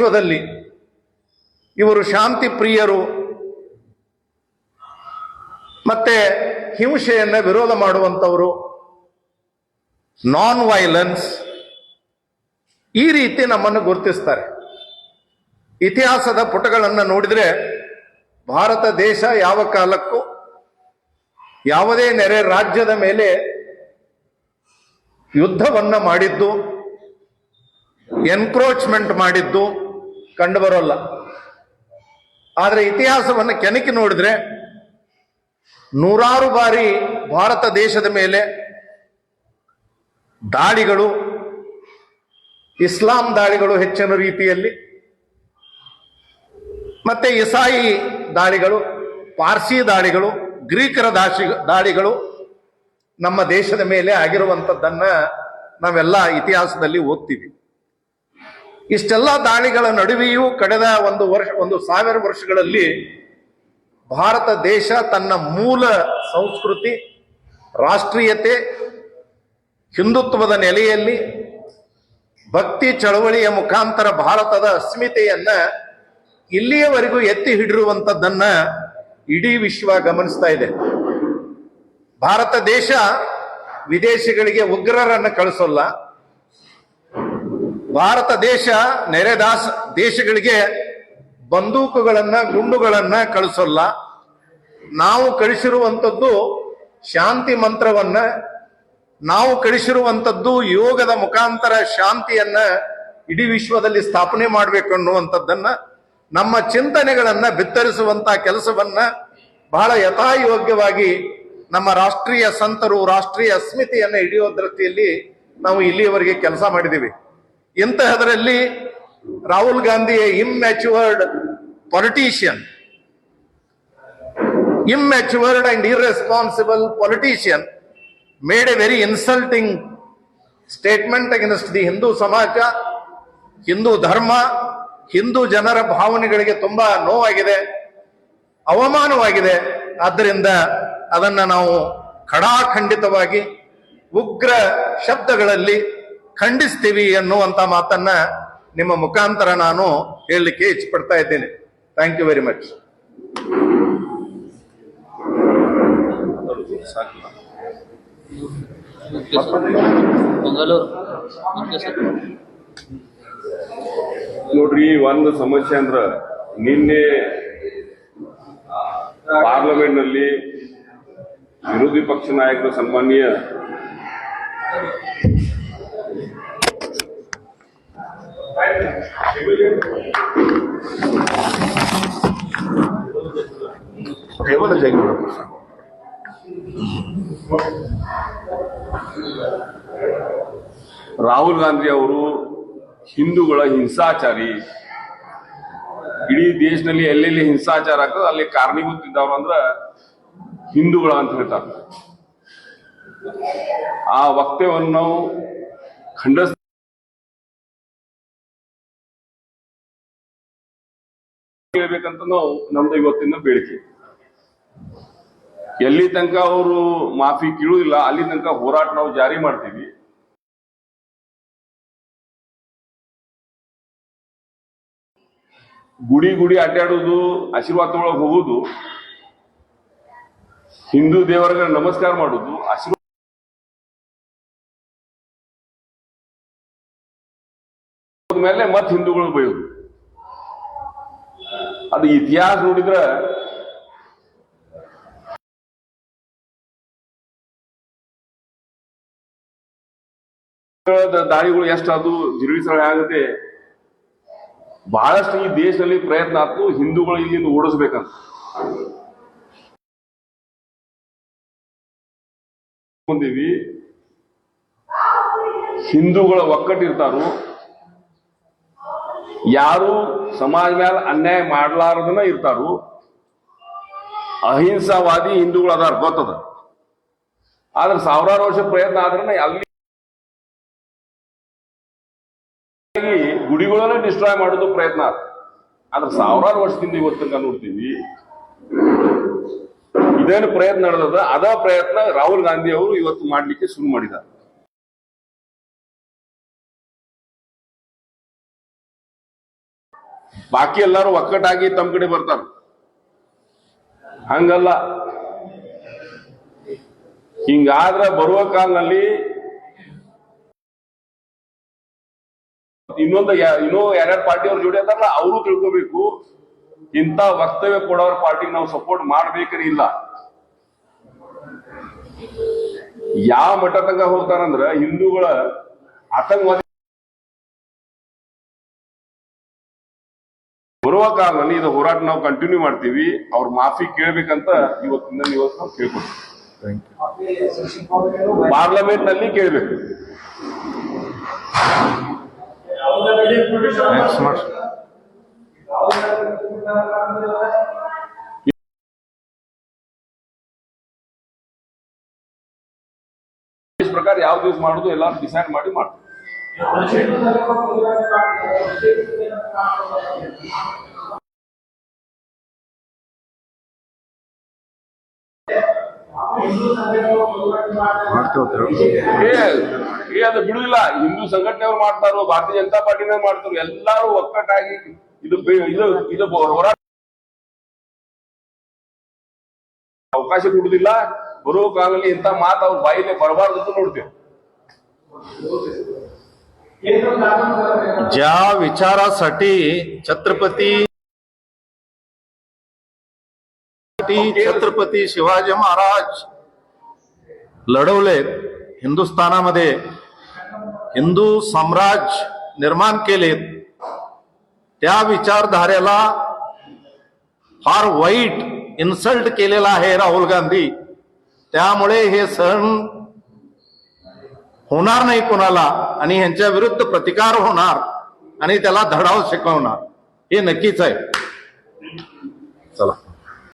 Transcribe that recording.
ವಿಶ್ವದಲ್ಲಿ ಇವರು ಶಾಂತಿ ಪ್ರಿಯರು. ಮತ್ತೆ ಹಿಂಸೆಯನ್ನ ವಿರೋಧ ಮಾಡುವಂಥವರು. ನಾನ್ ವೈಲೆನ್ಸ್ ಈ ರೀತಿ ನಮ್ಮನ್ನು ಗುರುತಿಸ್ತಾರೆ. ಇತಿಹಾಸದ ಪುಟಗಳನ್ನು ನೋಡಿದ್ರೆ ಭಾರತ ದೇಶ ಯಾವ ಕಾಲಕ್ಕೂ ಯಾವುದೇ ನೆರೆ ರಾಜ್ಯದ ಮೇಲೆ ಯುದ್ಧವನ್ನ ಮಾಡಿದ್ದು ಎನ್ಕ್ರೋಚ್ಮೆಂಟ್ ಮಾಡಿದ್ದು ಕಂಡುಬರೋಲ್ಲ ಆದರೆ ಇತಿಹಾಸವನ್ನು ಕೆನಕಿ ನೋಡಿದ್ರೆ ನೂರಾರು ಬಾರಿ ಭಾರತ ದೇಶದ ಮೇಲೆ ದಾಳಿಗಳು, ಇಸ್ಲಾಂ ದಾಳಿಗಳು ಹೆಚ್ಚಿನ ರೀತಿಯಲ್ಲಿ, ಮತ್ತೆ ಇಸಾಯಿ ದಾಳಿಗಳು, ಪಾರ್ಸಿ ದಾಳಿಗಳು, ಗ್ರೀಕರ ದಾಶಿ ದಾಳಿಗಳು ನಮ್ಮ ದೇಶದ ಮೇಲೆ ಆಗಿರುವಂಥದ್ದನ್ನು ನಾವೆಲ್ಲ ಇತಿಹಾಸದಲ್ಲಿ ಓದ್ತೀವಿ. ಇಷ್ಟೆಲ್ಲ ದಾಳಿಗಳ ನಡುವೆಯೂ ಕಳೆದ ಒಂದು ವರ್ಷ, ಒಂದು ಸಾವಿರ ವರ್ಷಗಳಲ್ಲಿ ಭಾರತ ದೇಶ ತನ್ನ ಮೂಲ ಸಂಸ್ಕೃತಿ, ರಾಷ್ಟ್ರೀಯತೆ, ಹಿಂದುತ್ವದ ನೆಲೆಯಲ್ಲಿ ಭಕ್ತಿ ಚಳವಳಿಯ ಮುಖಾಂತರ ಭಾರತದ ಅಸ್ಮಿತೆಯನ್ನ ಇಲ್ಲಿಯವರೆಗೂ ಎತ್ತಿ ಹಿಡಿರುವಂಥದ್ದನ್ನ ಇಡೀ ವಿಶ್ವ ಗಮನಿಸ್ತಾ ಇದೆ. ಭಾರತ ದೇಶ ವಿದೇಶಿಗಳಿಗೆ ಉಗ್ರರನ್ನು ಕಳಿಸೋಲ್ಲ. ಭಾರತ ದೇಶ ನೆರೆ ದಾಸ ದೇಶಗಳಿಗೆ ಬಂದೂಕುಗಳನ್ನ, ಗುಂಡುಗಳನ್ನ ಕಳಿಸೋಲ್ಲ. ನಾವು ಕಳಿಸಿರುವಂಥದ್ದು ಶಾಂತಿ ಮಂತ್ರವನ್ನ, ನಾವು ಕಳಿಸಿರುವಂಥದ್ದು ಯೋಗದ ಮುಖಾಂತರ ಶಾಂತಿಯನ್ನ ಇಡೀ ವಿಶ್ವದಲ್ಲಿ ಸ್ಥಾಪನೆ ಮಾಡಬೇಕು ಅನ್ನುವಂಥದ್ದನ್ನ, ನಮ್ಮ ಚಿಂತನೆಗಳನ್ನ ಬಿತ್ತರಿಸುವಂತ ಕೆಲಸವನ್ನ ಬಹಳ ಯಥಾಯೋಗ್ಯವಾಗಿ ನಮ್ಮ ರಾಷ್ಟ್ರೀಯ ಸಂತರು, ರಾಷ್ಟ್ರೀಯ ಅಸ್ಮಿತೆಯನ್ನ ಹಿಡಿಯುವ ದೃಷ್ಟಿಯಲ್ಲಿ ನಾವು ಇಲ್ಲಿಯವರೆಗೆ ಕೆಲಸ ಮಾಡಿದ್ದೀವಿ. ಇಂತಹದರಲ್ಲಿ Rahul Gandhi immatured politician immatured and irresponsible politician made a very insulting statement against the Hindu ಸಮಾಜ ಹಿಂದೂ ಧರ್ಮ ಹಿಂದೂ ಜನರ ಭಾವನೆಗಳಿಗೆ ತುಂಬಾ ನೋವಾಗಿದೆ, ಅವಮಾನವಾಗಿದೆ. ಆದ್ದರಿಂದ ಅದನ್ನು ನಾವು ಖಡಾಖಂಡಿತವಾಗಿ ಉಗ್ರ ಶಬ್ದಗಳಲ್ಲಿ ಖಂಡಿಸ್ತೀವಿ ಅನ್ನುವಂತ ಮಾತನ್ನ ನಿಮ್ಮ ಮುಖಾಂತರ ನಾನು ಹೇಳಲಿಕ್ಕೆ ಇಚ್ಛಪಡ್ತಾ ಇದ್ದೇನೆ. ಥ್ಯಾಂಕ್ ಯು ವೆರಿ ಮಚ್ ನೋಡ್ರಿ, ಒಂದು ಸಮಸ್ಯೆ ಅಂದ್ರ ನಿನ್ನೆ ಪಾರ್ಲಿಮೆಂಟ್ನಲ್ಲಿ ವಿರೋಧಿ ಪಕ್ಷ ನಾಯಕರು, ಸನ್ಮಾನ್ಯ ರಾಹುಲ್ ಗಾಂಧಿ ಅವರು ಹಿಂದೂಗಳ ಹಿಂಸಾಚಾರಿ. ಇಡೀ ದೇಶದಲ್ಲಿ ಎಲ್ಲೆಲ್ಲಿ ಹಿಂಸಾಚಾರ ಆಗ್ತದೆ ಅಲ್ಲಿ ಕಾರಣೀಭೂತಿದ್ದವ್ರು ಅಂದ್ರ ಹಿಂದೂಗಳ ಅಂತ ಹೇಳ್ತಾರೆ. ಆ ವಕ್ತವ್ಯವನ್ನು ನಾವು ಖಂಡಿಸ್ ಬೇಕಂತ ನಾವು ನಮ್ದು ಇವತ್ತಿನ ಬೇಡಿಕೆ. ಎಲ್ಲಿ ತನಕ ಅವರು ಮಾಫಿ ಕೀಳುವುದಿಲ್ಲ ಅಲ್ಲಿ ತನಕ ಹೋರಾಟ ನಾವು ಜಾರಿ ಮಾಡ್ತೀವಿ. ಗುಡಿ ಗುಡಿ ಅಡ್ಡಾಡೋದು, ಆಶೀರ್ವಾದ ತಗೊಳಕ್ ಹೋಗುದು, ಹಿಂದೂ ದೇವರಿಗೆ ನಮಸ್ಕಾರ ಮಾಡುದು, ಆಶೀರ್ವಾದ ಮೇಲೆ ಮತ್ ಹಿಂದೂಗಳು ಬೈಯೋದು. ಅದು ಇತಿಹಾಸ ನೋಡಿದ್ರ ದಾಳಿಗಳು ಎಷ್ಟಾದ್ರು ಅದು ಆಗುತ್ತೆ ಬಹಳಷ್ಟು ಈ ದೇಶದಲ್ಲಿ ಪ್ರಯತ್ನ ಆಯ್ತು ಹಿಂದೂಗಳು ಇಲ್ಲಿಂದ ಓಡಿಸ್ಬೇಕಂತ. ಬಂದೀವಿ. ಹಿಂದೂಗಳ ಒಕ್ಕಟ್ಟಿರ್ತಾರು. ಯಾರು ಸಮಾಜ ಮೇಲೆ ಅನ್ಯಾಯ ಮಾಡ್ಲಾರದನ್ನ ಇರ್ತಾರು. ಅಹಿಂಸಾವಾದಿ ಹಿಂದೂಗಳು ಅದಾರ, ಗೊತ್ತದ? ಆದ್ರೆ ಸಾವಿರಾರು ವರ್ಷ ಪ್ರಯತ್ನ ಆದ್ರೆ ಅಲ್ಲಿ ಗುಡಿಗಳನ್ನ ಡಿಸ್ಟ್ರಾಯ್ ಮಾಡೋದು ಪ್ರಯತ್ನ ಆದ ಆದ್ರೆ ಸಾವಿರಾರು ವರ್ಷದಿಂದ ಇವತ್ತು ನೋಡ್ತೀವಿ. ಇದೇನು ಪ್ರಯತ್ನ ನಡೆದದ? ಅದ ಪ್ರಯತ್ನ ರಾಹುಲ್ ಗಾಂಧಿ ಅವರು ಇವತ್ತು ಮಾಡ್ಲಿಕ್ಕೆ ಶುರು ಮಾಡಿದ್ದಾರೆ ಬಾಕಿ ಎಲ್ಲಾರು ಒಕ್ಕಟ್ಟಾಗಿ ತಮ್ಮ ಕಡೆ ಬರ್ತಾರ. ಹಂಗಲ್ಲ. ಹಿಂಗಾದ್ರ ಬರುವ ಕಾಲದಲ್ಲಿ ಇನ್ನೊಂದು ಇನ್ನೂ ಎರಡ್ ಪಾರ್ಟಿ ಅವ್ರ ಜೋಡಿ ಅಂತಾರಲ್ಲ, ಅವರು ತಿಳ್ಕೋಬೇಕು. ಇಂಥ ವಕ್ತವ್ಯ ಕೊಡೋರ್ ಪಾರ್ಟಿಗೆ ನಾವು ಸಪೋರ್ಟ್ ಮಾಡ್ಬೇಕ್ರಿ ಇಲ್ಲ. ಯಾವ ಮಟ್ಟ ತನಕ ಹೋಗ್ತಾರಂದ್ರ ಹಿಂದೂಗಳ ಆತಂಕವಾದಿ ಬರುವ ಕಾಲದಲ್ಲಿ ಇದು ಹೋರಾಟ ನಾವು ಕಂಟಿನ್ಯೂ ಮಾಡ್ತೀವಿ. ಅವ್ರ ಮಾಫಿ ಕೇಳ್ಬೇಕಂತ ಇವತ್ತಿಂದ ಇವತ್ತು ನಾವು ಕೇಳ್ಕೊಳ್ತೀವಿ. ಪಾರ್ಲಿಮೆಂಟ್ನಲ್ಲಿ ಕೇಳ್ಬೇಕು. ಪ್ರಕಾರ ಯಾವ ದಿವಸ ಮಾಡುದು ಎಲ್ಲ ಡಿಸೈಡ್ ಮಾಡಿ ಮಾಡ್ತೀವಿ. ಏ ಅದು ಬಿಡುದಿಲ್ಲ. ಹಿಂದೂ ಸಂಘಟನೆಯವ್ರು ಮಾಡ್ತಾರೋ ಭಾರತೀಯ ಜನತಾ ಪಾರ್ಟಿನವ್ರು ಮಾಡ್ತಾರೋ ಎಲ್ಲಾರು ಒಕ್ಕಟ್ಟಾಗಿ ಇದು ಇದು ಇದು ಹೋರಾಟ ಅವಕಾಶ ಕೊಡುದಿಲ್ಲ. ಬರೋ ಕಾಲದಲ್ಲಿ ಇಂಥ ಮಾತು ಅವ್ರ ಬಾಯಿಲೆ ಬರಬಾರ್ದು ನೋಡ್ತೇವೆ. ज्या विचारासाठी छत्रपती छत्रपती शिवाजी महाराज लढवलेत हिंदुस्थानामध्ये हिंदू साम्राज्य निर्माण केलेत त्या विचारधारेला फार वाईट इन्सल्ट केलेला आहे राहुल गांधी. त्यामुळे हे सण होणार नाही कोणाला आणि ह्यांच्या विरुद्ध प्रतिकार होणार आणि त्याला धडाव शिकवणार. हे नक्कीच आहे. चला.